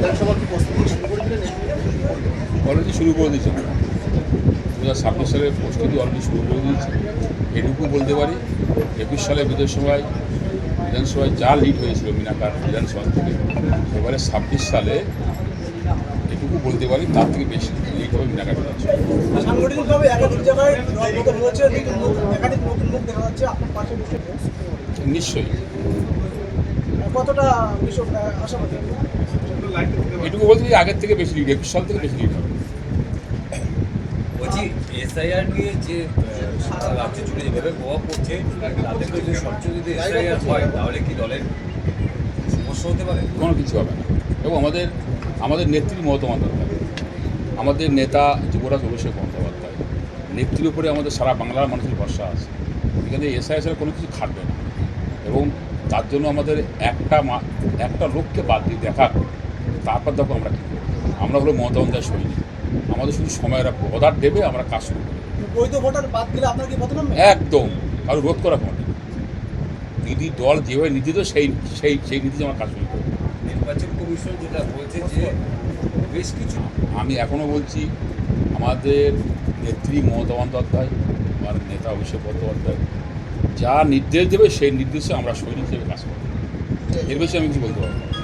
বিধানসভার কি প্রস্তুতি শুরু করেছিলেন? অলরেডি শুরু করে দিয়েছে। দু হাজার ছাব্বিশ সালের প্রস্তুতি অলরেডি শুরু করে দিয়েছে। এটুকু বলতে পারি একুশ সালে বিধানসভায় বিধানসভায় যা লিড হয়েছিল মিনাকার বিধানসভা থেকে এবারে ছাব্বিশ সালে এটুকু বলতে পারি তার থেকে বেশি লিড হবে মিনাকার বিধানসভা। নিশ্চয়ই। কতটা বিষয় আশাবাদী? এটুকু বলতে আগের থেকে বেশি লিড সাল থেকে বেশি লিড হবে বলছি এসআইআর নিয়ে যে রাজ্য জুড়ে যেভাবে প্রভাব পড়ছে তাদেরকে যদি সবচেয়ে যদি এসআইআর হয় তাহলে কি দলের সমস্যা হতে পারে? কোনো কিছু হবে না। এবং আমাদের আমাদের নেত্রীর মমতা দরকার আমাদের নেতা যুবরাজ অভিষেক বন্দ্যোপাধ্যায় নেত্রীর উপরে আমাদের সারা বাংলার মানুষের ভরসা আছে। এখানে এসআইএসের কোনো কিছু খাটবে না। এবং তার জন্য আমাদের একটা মা- একটা লোককে বাদ দিয়ে দেখা তারপর দেখো আমরা কী আমরা হলো মমতা বন্দ্যোপাধ্যায় সৈনিক। আমাদের শুধু সময়ের অর্ডার দেবে আমরা কাজ শুরু করব। বৈধ ভোটার বাদ দিলে আপনার কি বদনাম একদম। কারও রোধ করা কোনো দিদি দল যেভাবে নীতি তো সেই সেই সেই নীতি আমার কাজ শুরু করব। নির্বাচন কমিশন যেটা বলছে যে বেশ কিছু আমি এখনও বলছি আমাদের নেত্রী মমতা বন্দ্যোপাধ্যায় আমার নেতা অভিষেক বন্দ্যোপাধ্যায় যা নির্দেশ দেবে, সেই নির্দেশে আমরা সৈনিক হিসেবে কাজ করব এর বেশি আমি কিছু বলতে পারব।